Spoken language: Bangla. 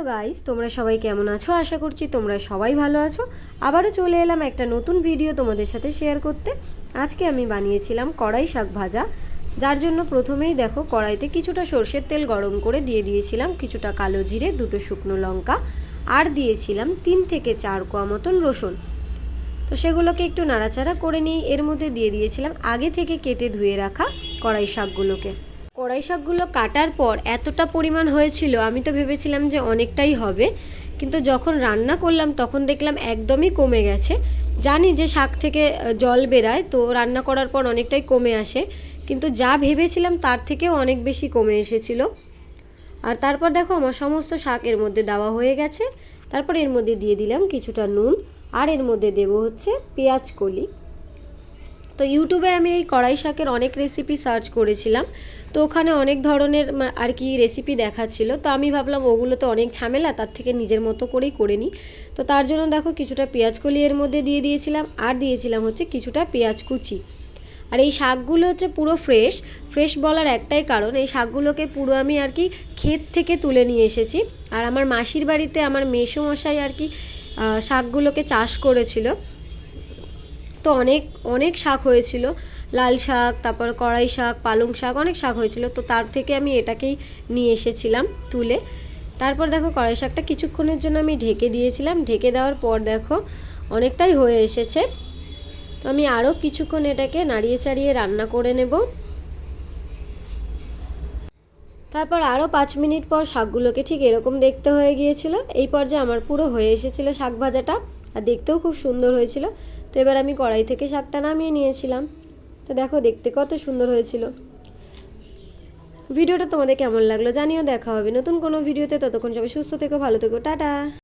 হ্যালো গাইস, তোমরা সবাই কেমন আছো? আশা করছি তোমরা সবাই ভালো আছো। আবারও চলে এলাম একটা নতুন ভিডিও তোমাদের সাথে শেয়ার করতে। আজকে আমি বানিয়েছিলাম কড়াই শাক ভাজা। যার জন্য প্রথমেই দেখো, কড়াইতে কিছুটা সর্ষের তেল গরম করে দিয়ে দিয়েছিলাম কিছুটা কালো জিরে, দুটো শুকনো লঙ্কা, আর দিয়েছিলাম তিন থেকে চার কোয়া মতন রসুন। তো সেগুলোকে একটু নাড়াচাড়া করে নিয়ে এর মধ্যে দিয়ে দিয়েছিলাম আগে থেকে কেটে ধুয়ে রাখা কড়াই শাকগুলোকে। কড়াই শাকগুলো কাটার পর এতটা পরিমাণ হয়েছিল, আমি তো ভেবেছিলাম যে অনেকটাই হবে। কিন্তু যখন রান্না করলাম, তখন দেখলাম একদমই কমে গেছে। জানি যে শাক থেকে জল বেরায়, তো রান্না করার পর অনেকটাই কমে আসে। কিন্তু যা ভেবেছিলাম, তার থেকেও অনেক বেশি কমে এসেছিল। আর তারপর দেখো, আমার সমস্ত শাক এর মধ্যে দেওয়া হয়ে গেছে। তারপর এর মধ্যে দিয়ে দিলাম কিছুটা নুন। আর এর মধ্যে দেবো হচ্ছে পেঁয়াজ কলি। তো ইউটিউবে আমি এই কড়াই শাকের অনেক রেসিপি সার্চ করেছিলাম। তো ওখানে অনেক ধরনের আর কি রেসিপি দেখাচ্ছিল। তো আমি ভাবলাম ওগুলো তো অনেক ঝামেলা, তার থেকে নিজের মতো করেই করে নিই। তো তার জন্য দেখো কিছুটা পেঁয়াজ কলি এর মধ্যে দিয়ে দিয়েছিলাম, আর দিয়েছিলাম হচ্ছে কিছুটা পেঁয়াজ কুচি। আর এই শাকগুলো হচ্ছে পুরো ফ্রেশ ফ্রেশ বলার একটাই কারণ, এই শাকগুলোকে পুরো আমি আর কি ক্ষেত থেকে তুলে নিয়ে এসেছি। আর আমার মাসির বাড়িতে আমার মেসোমশাই আর কি শাকগুলোকে চাষ করেছিল। তো অনেক অনেক শাক হয়েছিল। লাল শাক, তারপর কড়াই শাক, পালং শাক অনেক শাক হয়েছিল। তো তার থেকে আমি এটাকেই নিয়ে এসেছিলাম তুলে। তারপর দেখো কড়াই শাকটা কিছুক্ষণের জন্য আমি ঢেকে দিয়েছিলাম। ঢেকে দেওয়ার পর দেখো অনেকটাই হয়ে এসেছে। তো আমি আরও কিছুক্ষণ এটাকে নাড়িয়ে চাড়িয়ে রান্না করে নেব। তারপর আরও পাঁচ মিনিট পর শাকগুলোকে ঠিক এরকম দেখতে হয়ে গিয়েছিল। এই পর্যায়ে আমার পুরো হয়ে এসেছিল শাক ভাজাটা। আর দেখতেও খুব সুন্দর হয়েছিল। তো এবার আমি কড়াই থেকে শাকটা নামিয়ে নিয়েছিলাম। তো দেখো, দেখতে কত সুন্দর হয়েছিল। ভিডিওটা তোমাদের কেমন লাগল জানিও। দেখা হবে নতুন কোনো ভিডিওতে। ততক্ষণ সবাই সুস্থ থেকো, ভালো থেকো। টাটা!